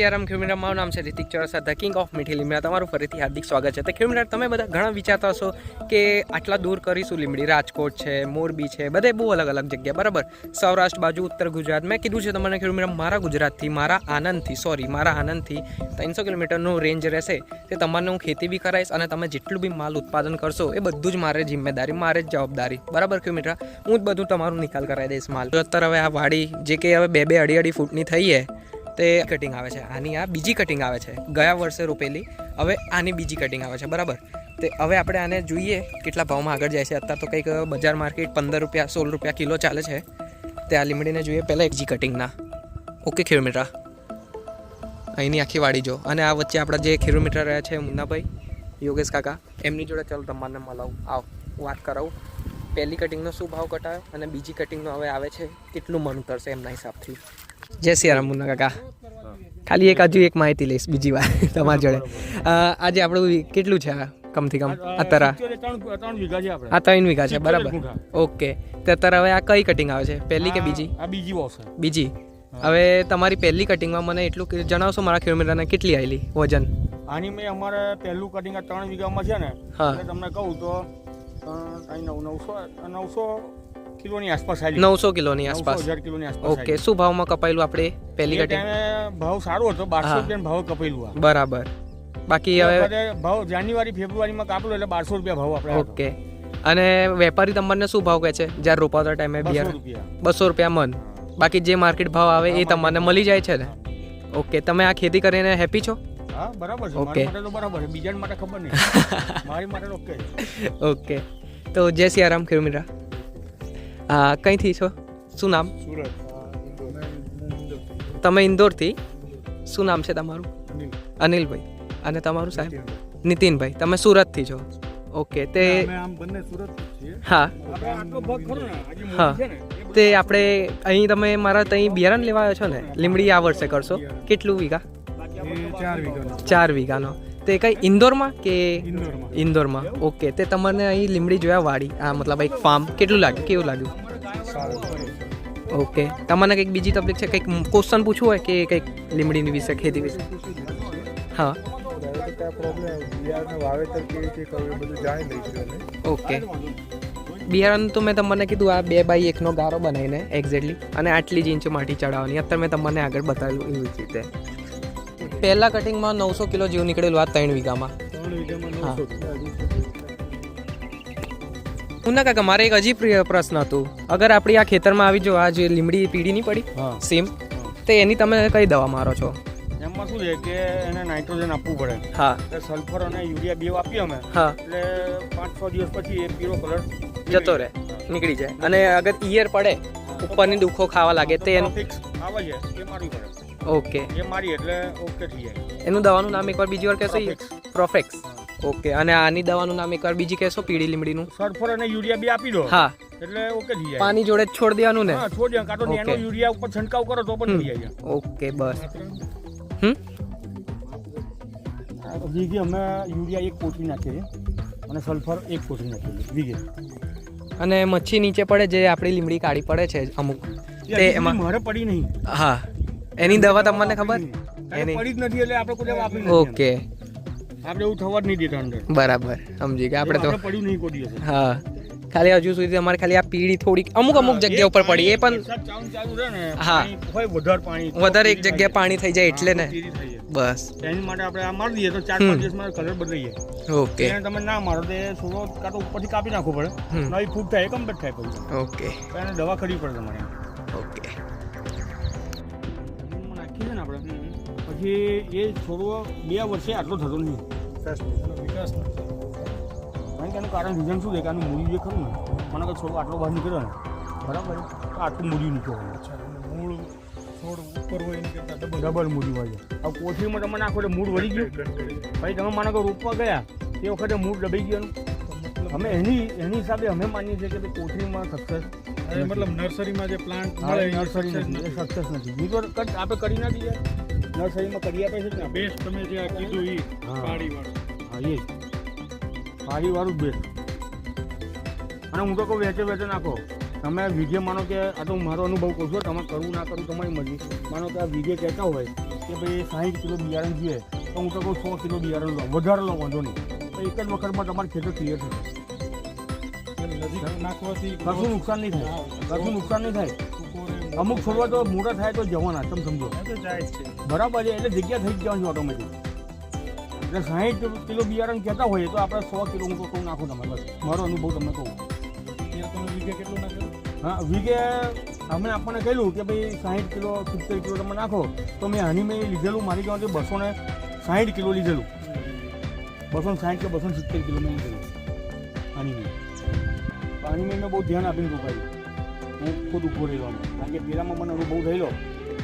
સિયારામ ખેડૂત મારું નામ છે Ritik Chorasa the king of મીઠી લીમડા. તમારું ફરીથી હાર્દિક સ્વાગત છે. તો ખેડૂત તમે બધા ઘણા વિચારતા હશો કે આટલા દૂર કરીશું લીમડી? રાજકોટ છે, મોરબી છે, બધે બહુ અલગ અલગ જગ્યા. બરાબર? સૌરાષ્ટ્ર બાજુ, ઉત્તર ગુજરાત. મેં કીધું છે તમને ખેડૂત મારા ગુજરાતથી, મારા આનંદથી સોરી મારા આનંદથી ત્રણસો કિલોમીટરનું રેન્જ રહેશે. તે તમારે હું ખેતી બી કરાવીશ અને તમે જેટલું બી માલ ઉત્પાદન કરશો, એ બધું જ મારે જિમ્મેદારી, મારે જ જવાબદારી. બરાબર કિલોમીટર હું જ બધું તમારું નિકાલ કરાવી દઈશ માલ. અત્યારે હવે આ વાડી, જે કે હવે બે બે અઢી અઢી ફૂટની થઈ છે તે કટિંગ આવે છે. આની આ બીજી કટિંગ આવે છે. ગયા વર્ષે રોપેલી. હવે આની બીજી કટિંગ આવે છે. બરાબર? તે હવે આપણે આને જોઈએ કેટલા ભાવમાં આગળ જાય છે. અત્યારે તો કંઈક બજાર માર્કેટ પંદર રૂપિયા, સોળ રૂપિયા કિલો ચાલે છે. તે આ લીમડીને જોઈએ પહેલાં એકજી કટિંગના ઓકે કિલોમીટર અહીંની આખી વાડી જો. અને આ વચ્ચે આપણા જે કિલોમીટર રહ્યા છે, મુન્નાભાઈ, યોગેશ કાકા, એમની જોડે ચાલો તમારને મળાવું. આવો, વાત કરાવું. પહેલી કટિંગનો શું ભાવ કટાયો અને બીજી કટિંગનો હવે આવે છે, કેટલું મન ઉતરશે એમના હિસાબથી. જય સિયારામ મુન્ના કાકા. ખાલી એક હજુ એક માહિતી લઈશ બીજી વાર તમારી જોડે. આજે આપણું કેટલું છે આ કમથી કમ? અત્યારે? આ ત્રણ વીઘા છે બરાબર. ઓકે. તો અત્યારે હવે આ કઈ કટિંગ આવે છે? પહેલી કે બીજી? બીજી બીજી. હવે તમારી પહેલી કટિંગમાં મને એટલું જણાવશો મારા કિલોમીટરને કેટલી આવેલી વજન? આની મેં અમારે પહેલું કટિંગ આ ત્રણ વીઘામાં છે ને હા. તમને કહું તો નવસો નવસો કિલોની આસપાસ આવી નવસો કિલોની આસપાસ. હજાર કિલોની આસપાસ ઓકે શું ભાવમાં કપાયેલું આપણે પહેલી કટિંગ ભાવ સારો હતો બારસો રૂપિયા ભાવ કપાયેલું બરાબર. બાકી હવે ભાવ જાન્યુઆરી ફેબ્રુઆરીમાં કાપલો એટલે બારસો રૂપિયા ભાવ આપણે ઓકે. અને વેપારી તમને શું ભાવ કહે છે? જ્યારે રોપાતા ટાઈમે બિયાર બસો રૂપિયા મન. બાકી જે માર્કેટ ભાવ આવે એ તમને મળી જાય છે ને? ઓકે તમે આ ખેતી કરીને હેપી છો? હા બરાબર છે. ઓકે. તો બરાબર બીજા માટે ખબર નહીં. મારી માટે ઓકે ઓકે. તો જય સિયારામ કિલોમીટર હા કંઈથી છો? શું નામ? તમે ઇન્દોરથી? શું નામ છે તમારું? અનિલભાઈ. અને તમારું સાહેબ? નીતિનભાઈ. તમે સુરતથી છો. ઓકે તે આમ બંને સુરત છીએ. હા. આપણે આટલો ભાગ ખરો ને આજે મોટી હા. તે આપણે અહીં તમે મારા ત્યાં બિયારણ લેવા આવ્યો છો ને? લીમડી આ વર્ષે કરશો? કેટલું વીઘા? ચાર વીઘાનો તે કઈ ઇન્દોરમાં કે ઇન્દોરમાં. ઇન્દોરમાં? ઓકે તે તમને અહીં લીમડી જોયા વાડી આ મતલબ એક ફાર્મ કેટલું લાગ્યું? કેવું લાગ્યું? ઓકે તમને કંઈક બીજી તકલીફ છે? કંઈક ક્વેશ્ચન પૂછવું હોય કે કંઈક લીમડીની વિશે ખેતી વિશે? હા. ઓકે બિયારણ તો મેં તમને કીધું આ બે બાય એકનો ગારો બનાવીને એક્ઝેક્ટલી અને આટલી જ ઇંચ માટી ચડાવવાની. અત્યારે મેં તમને આગળ બતાવેલું એવી રીતે. પહેલાં કટિંગમાં નવસો કિલો જેવું નીકળેલું આ ત્રણ વીઘામાં. હા. મુન્ના કાકા મારે એક હજી પ્રશ્ન હતું. અગર આપણી આ ખેતરમાં આવી જો આ જે લીમડી પીડી નહીં પડી સેમ તો એની તમે કઈ દવા મારો છો? એમાં શું છે કે એને નાઇટ્રોજન આપવું પડે. હા. એટલે સલ્ફર અને યુરિયા બે આપીએ અમે. હા. એટલે પાંચ છ દિવસ પછી એ પીળો કલર જતો રહે નીકળી જાય. અને અગર ઈયર પડે ઉપરની દુખો ખાવા લાગે તે એનું ફિક્સ આવે છે એ મારવી પડે. ઓકે. એ મારી એટલે ઓકે થઈ જાય. એનું દવાનું નામ એકવાર બીજી વાર કહેશો. પ્રોફેક્સ ઓકે અને આની દવાનું નામ એકવાર બીજી કહેશો પીળી લીમડીનું? સલ્ફર અને યુરિયા બી આપી દો. હા. એટલે ઓકે થઈ જાય. પાણી જોડે જ છોડ દેવાનું ને? હા છોડ દેવાનું. કાં તો Okay. યુરિયા ઉપર છંટકાવ કરો તો પણ થઈ જાય. ઓકે બસ. હમ? વીઘે અમે યુરિયા એક કોથળી નાખીએ અને સલ્ફર એક કોથળી નાખીએ વીઘે. અને મચ્છી નીચે પડે જે આપણી લીમડી કાઢી પડે છે અમુક. તે એમાં મારે પડી નહીં. હા. એની દવા તમને ખબર? એને પડી જ નથી એટલે આપણે કોઈ વાપરી ઓકે. આપણે એવું થવા જ નહીં દેતા અંદર. બરાબર સમજી ગયા. આપણે તો પડ્યું નહીં કોઈ દિવસ. હા. ખાલી હજુ સુધી અમારે ખાલી આ પીળી થોડીક અમુક અમુક જગ્યા ઉપર પડી. એ પણ હા. વધારે પાણી વધારે એક જગ્યા પાણી થઈ જાય એટલે ને. બસ. એની માટે આપણે આ મારી દઈએ તો ચાર પાંચ દિવસમાં કલર બદલાઈ જાય ઓકે. એને તમે ના મારો તો એ છોડો કાં તો ઉપરથી કાપી નાખવું પડે. નવી ફૂટ થાય કમ્પ્લીટ થાય પછી. ઓકે. એને દવા કરવી પડે તમારે. ઓકે. પછી એ છોડવો બે વર્ષે આટલો થતો નહીં વિકાસ. કારણ કે એનું કારણ રીઝન શું છે? કે આનું મૂડી જે ખરું ને મને કે છોડવો આટલો બહાર નીકળ્યો ને બરાબર? તો આટલું મૂળ્યું નીકળ્યું. મૂળ છોડ ઉપર હોય એની કરતાં ડબલ ડબલ મૂળ્યું હોય હવે કોથળીમાં તમે નાખો એટલે મૂળ વળી ગયું. પછી તમે માનો કે રોપવા ગયા તે વખતે મૂળ દબાઈ ગયું અમે એની એની હિસાબે અમે માનીએ છીએ કે ભાઈ કોથળીમાં સક્સેસ મતલબ નર્સરીમાં જે પ્લાન્ટ મળે નર્સરી સક્સેસ નથી. બીજો કદ આપણે કરી ના દઈએ નર્સરીમાં કરી આપે છે ને? બેસ્ટ તમે જે આ કીધું એ હા. હા એ પાડીવાળું જ બેસ્ટ. અને હું તો કહું વેચે વેચે નાખો તમે વીઘે માનો કે આ તો હું મારો અનુભવ કહું છું તમે કરવું ના કરવું તમારી મરજી માનો કે આ વીઘે કહેતા હોય કે ભાઈ સાહીઠ કિલો બિયારણ જોઈએ તો હું તો કહું સો કિલો બિયારણ લો. વધારે લો વાંધો નહીં. તો એક જ વખતમાં તમારું ખેતર ક્લિયર થશે કશું નુકસાન નહીં થાય. કશું નુકસાન નહીં થાય. અમુક છોડવા તો મોટા થાય તો જવાના તમે સમજો. બરાબર છે એટલે જગ્યા થઈ જ જવાની ઓટોમેટિક. એટલે સાહીઠ કિલો બિયારણ કહેતા હોઈએ તો આપણે સો કિલો હું તો કહું નાખું તમે બસ. મારો અનુભવ તમને કહું. વીઘે કેટલું હા વીઘે અમે આપણને કહેલું કે ભાઈ સાહીઠ કિલો સિત્તેર કિલો તમે નાખો તો મેં આની મેં લીધેલું મારી કહેવાથી બસો ને સાહીઠ કિલો લીધેલું. બસો ને સાહીઠ કે બસો ને સિત્તેર કિલો મેં લીધેલું હાની મેં. હાની મેં બહુ ધ્યાન આપીને રોકાયું. હું ખુદ ઊભો રહેવાનો. કારણ કે પેલામાં મને અનુભવ થયેલો.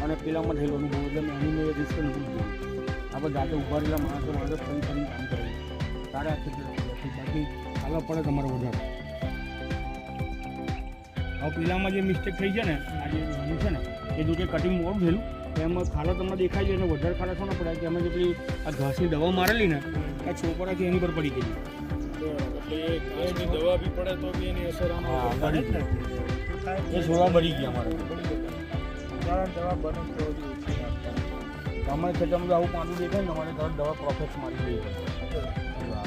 અને પેલામાં થયેલો અનુભવ એટલે મેં એની રિસ્ક નથી લીધો. આપણે જાતે ઊભા રહેલા માણસો માણસો ફરી ફરી કામ કરે તારે આ ખેતર બાકી આગળ પડે તમારે વધારે. હવે પેલામાં જે મિસ્ટેક થઈ છે ને આ જે નાનું છે ને એ જો કે કટિંગ મોડું થયેલું. એમાં ખાડો તમને દેખાય છે અને વધારે ખાડો શું પડે કે અમે જેટલી આ ઘાસની દવા મારેલી ને આ છોકરાથી એની પર પડી ઘાસની દવા બી પડે તો બી એની અસર આમાં. એ છોડવા બળી ગયા અમારે. તમારે બને તો. અમારે ખેતરમાં આવું પાણી દેખાય ને, અમારે તરત દવા પ્રોફેક્સ મારી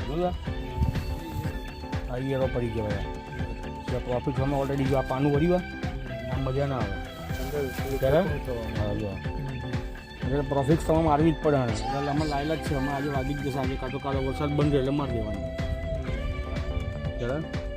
જોયા આ ઈયરો પડી ગયા બધા પ્રોફિટ અમે ઓલરેડી જો આ પાનું વળ્યું આમ મજા ના આવે. જો પ્રોફિટ તમે મારવી જ પડે એટલે અમે લાયેલા જ છે. અમે આજે વાગી જ જશે. આજે કાં તો વરસાદ બંધ એટલે મારી દેવાની. બરાબર?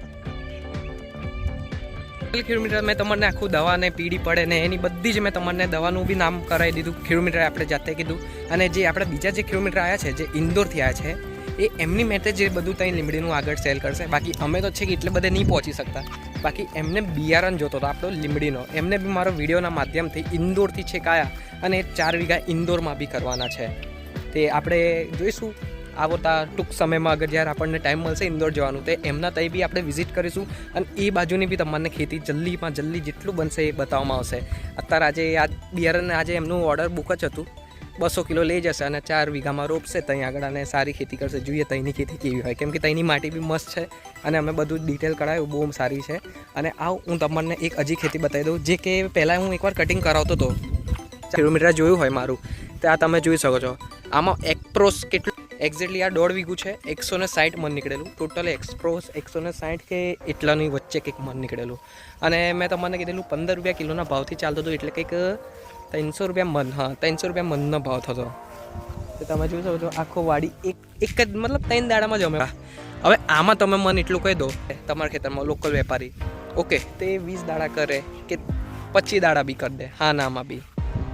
કિલોમીટર મેં તમને આખું દવાને પીડી પડે ને એની બધી જ મેં તમને દવાનું બી નામ કરાવી દીધું. કિલોમીટર આપણે જાતે કીધું. અને જે આપણે બીજા જે કિલોમીટર આવ્યા છે, જે ઇન્દોરથી આવ્યા છે, એ એમની મેટે જે બધું ત્યાં લીમડીનું આગળ સેલ કરશે. બાકી અમે તો છે કે એટલે બધે નહીં પહોંચી શકતા. બાકી એમને બિયારણ જોતો હતો આપણો લીમડીનો એમને બી મારો વિડીયોના માધ્યમથી ઇન્દોરથી છે કાયા અને ચાર વીઘા ઇન્દોરમાં બી કરવાના છે. તે આપણે જોઈશું. આવતા ટૂંક સમયમાં અગર જ્યારે આપણને ટાઈમ મળશે ઇન્દોર જવાનું, તો એમના ત્યાં બી આપણે વિઝિટ કરીશું અને એ બાજુની બી તમને ખેતી જલ્દીમાં જલ્દી જેટલું બનશે એ બતાવવામાં આવશે. અત્યારે આજે આ બિયારણ આજે એમનું ઓર્ડર બુક જ હતું. બસો કિલો લઈ જશે અને ચાર વીઘામાં રોપશે ત્યાં આગળ અને સારી ખેતી કરશે. જોઈએ ત્યાંની ખેતી કેવી હોય. કેમ કે ત્યાંની માટી બી મસ્ત છે અને અમે બધું ડિટેલ કરાયું બહુ સારી છે. અને આવ હું તમને એક હજી ખેતી બતાવી દઉં, જે કે પહેલાં હું એકવાર કટિંગ કરાવતો હતો કિલોમીટર જોયું હોય મારું? તો આ તમે જોઈ શકો છો. આમાં એક્પ્રોસ કેટલું એક્ઝેક્ટલી આ દોઢ વીઘું છે, એકસો ને સાઠ મન નીકળેલું. ટોટલ એક્સપ્રોસ એકસો ને સાઠ કે એટલાની વચ્ચે કંઈક મન નીકળેલું. અને મેં તમને કીધેલું પંદર રૂપિયા કિલોના ભાવથી ચાલતું હતું એટલે કંઈક ત્રણસો રૂપિયા મન હા, ત્રણસો રૂપિયા મનનો ભાવ થતો. તો તમે જોઈ શકો છો, આખો વાડી એક એક જ, મતલબ ત્રણ દાડામાં જ અમે. હવે આમાં તમે મને એટલું કહી દો, તમારા ખેતરમાં લોકલ વેપારી. ઓકે તે વીસ દાડા કરે કે પચીસ દાડા બી કરી દે. હા નામાં બી.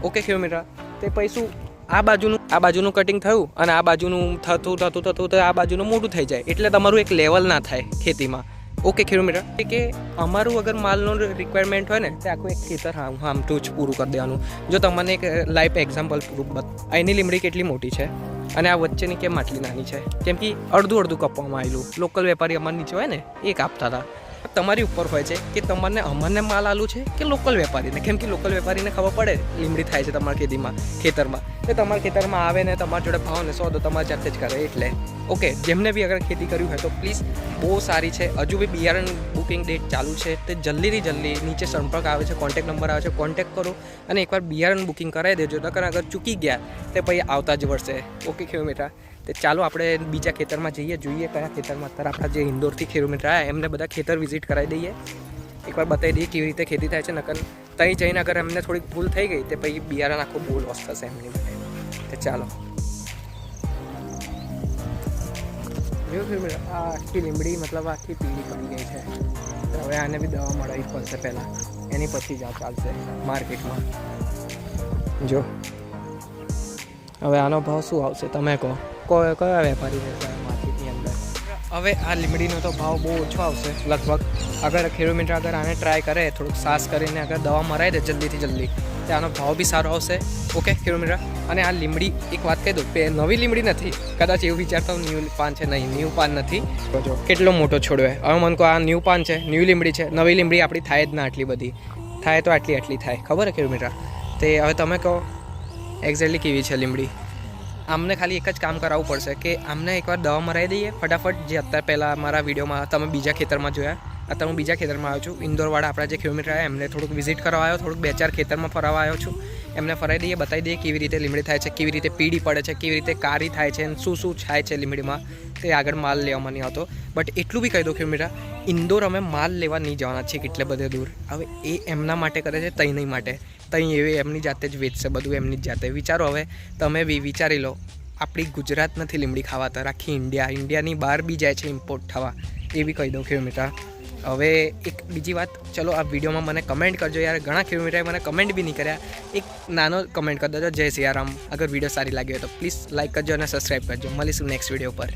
ઓકે કિલોમીટર તે પૈસું આ બાજુનું આ બાજુનું કટિંગ થયું અને આ બાજુનું થતું થતું થતું તો આ બાજુનું મોટું થઈ જાય. એટલે તમારું એક લેવલ ના થાય ખેતીમાં. ઓકે કિલોમીટર કે અમારું અગર માલનું રિક્વાયરમેન્ટ હોય ને, તે આખું એક ખેતર હા આમટું જ પૂરું કરી દેવાનું. જો તમને એક લાઈફ એક્ઝામ્પલ પ્રૂફ બત એની લીમડી કેટલી મોટી છે? અને આ વચ્ચેની કેમ આટલી નાની છે? કેમ કે અડધું અડધું કપવામાં આવેલું. લોકલ વેપારી અમારા નીચે હોય ને એ કાપતા હતા. તમારી ઉપર હોય છે કે તમને અમને માલ આલું છે કે લોકલ વેપારીને? કેમ કે લોકલ વેપારીને ખબર પડે, લીમડી થાય છે તમારા ખેતીમાં, ખેતરમાં. તો તમારા ખેતરમાં આવે ને તમારા જોડે ભાવ ને સોદો તમારે જાતે જ કરે એટલે. ઓકે જેમને બી અગર ખેતી કર્યું હોય તો પ્લીઝ બહુ સારી છે. હજુ બી બિયારણ બુકિંગ ડેટ ચાલુ છે. તે જલ્દીથી જલ્દી નીચે સંપર્ક આવે છે કોન્ટેક નંબર આવે છે કોન્ટેક કરો અને એકવાર બિયારણ બુકિંગ કરાવી દેજો. નકર અગર ચૂકી ગયા, તે પછી આવતા જ વર્ષે. ઓકે કિલોમીટર તે ચાલો આપણે બીજા ખેતરમાં જઈએ, જોઈએ કયા ખેતરમાં અત્યારે આપણા જે ઇન્દોરથી કિલોમીટર આવ્યા એમને બધા ખેતર વિઝિટ કરાવી દઈએ. એકવાર બતાવી દઈએ કેવી રીતે ખેતી થાય છે, નકર ત્યાં જઈને અગર એમને થોડીક ભૂલ થઈ ગઈ, તે પછી બિયારણ આખું બહુ લોસ થશે એમની માટે. તે ચાલો. જો કિલોમીટર આ આખી લીમડી મતલબ આખી પીળી પડી ગઈ છે. તો હવે આને બી દવા મળવી પડશે પહેલાં. એની પછી જ આ ચાલશે માર્કેટમાં. જો. હવે આનો ભાવ શું આવશે, તમે કહો. કયા વેપારી રહેશે માર્કેટની અંદર? હવે આ લીમડીનો તો ભાવ બહુ ઓછો આવશે. લગભગ અગર કિલોમીટર અગર આને ટ્રાય કરે, થોડુંક સાસ કરીને અગર દવા મરાઈ દે જલ્દીથી જલ્દી. તો આનો ભાવ બી સારો આવશે. ઓકે કિલોમીટર અને આ લીમડી, એક વાત કહી દઉં કે નવી લીમડી નથી. કદાચ એવું વિચારતા હું ન્યૂ પાન છે નહીં ન્યૂ પાન નથી. જો કેટલો મોટો છોડવે હવે મને કહો, આ ન્યૂ પાન છે ન્યૂ લીમડી છે, નવી લીમડી આપણી થાય જ ના આટલી બધી. થાય તો આટલી આટલી થાય. ખબર છે કિલોમીટર તે હવે તમે કહો એક્ઝેક્ટલી કેવી છે લીમડી? આમને ખાલી એક જ કામ કરાવવું પડશે કે આમને એકવાર દવા મરાવી દઈએ. ફટાફટ જે અત્યારે પહેલાં મારા વિડીયોમાં તમે બીજા ખેતરમાં જોયા અત્યારે હું બીજા ખેતરમાં આવ્યો છું. ઇન્દોરવાળા આપણા જે કિલોમીટર આવ્યા, એમને થોડુંક વિઝિટ કરવા આવ્યો, થોડુંક બે ચાર ખેતરમાં ફરવા આવ્યો છું. એમને ફરાવી દઈએ, બતાવી દઈએ કેવી રીતે લીમડી થાય છે, કેવી રીતે પીડી પડે છે, કેવી રીતે કારી થાય છે, અને શું શું થાય છે લીમડીમાં, તે આગળ માલ લેવામાં નહીં આવતો. બટ એટલું બી કહી દઉં કે મીરા ઇન્દોર અમે માલ લેવા નહીં જવાના છીએ કેટલે બધે દૂર. હવે એ એમના માટે કરે છે તઈ નહીં માટે. તઈ એવી એમની જાતે જ વેચશે, બધું એમની જ જાતે. વિચારો હવે, તમે બી વિચારી લો, આપણી ગુજરાત નથી લીમડી ખાવા ખાવાતા આખી ઇન્ડિયા ઇન્ડિયાની બહાર બી જાય છે ઇમ્પોર્ટ થવા. એ બી કહી દઉં કિલોમીટર. હવે એક બીજી વાત, ચલો આ વિડીયોમાં મને કમેન્ટ કરજો યાર. ઘણા કિલોમીટરે મને કમેન્ટ બી નહીં કર્યા. એક નાનો કમેન્ટ કરી દેજો. જય સિયારામ. અગર વીડિયો સારી લાગી હોય તો પ્લીઝ લાઇક કરજો અને સબસ્ક્રાઈબ કરજો. મળીશું નેક્સ્ટ વીડિયો પર.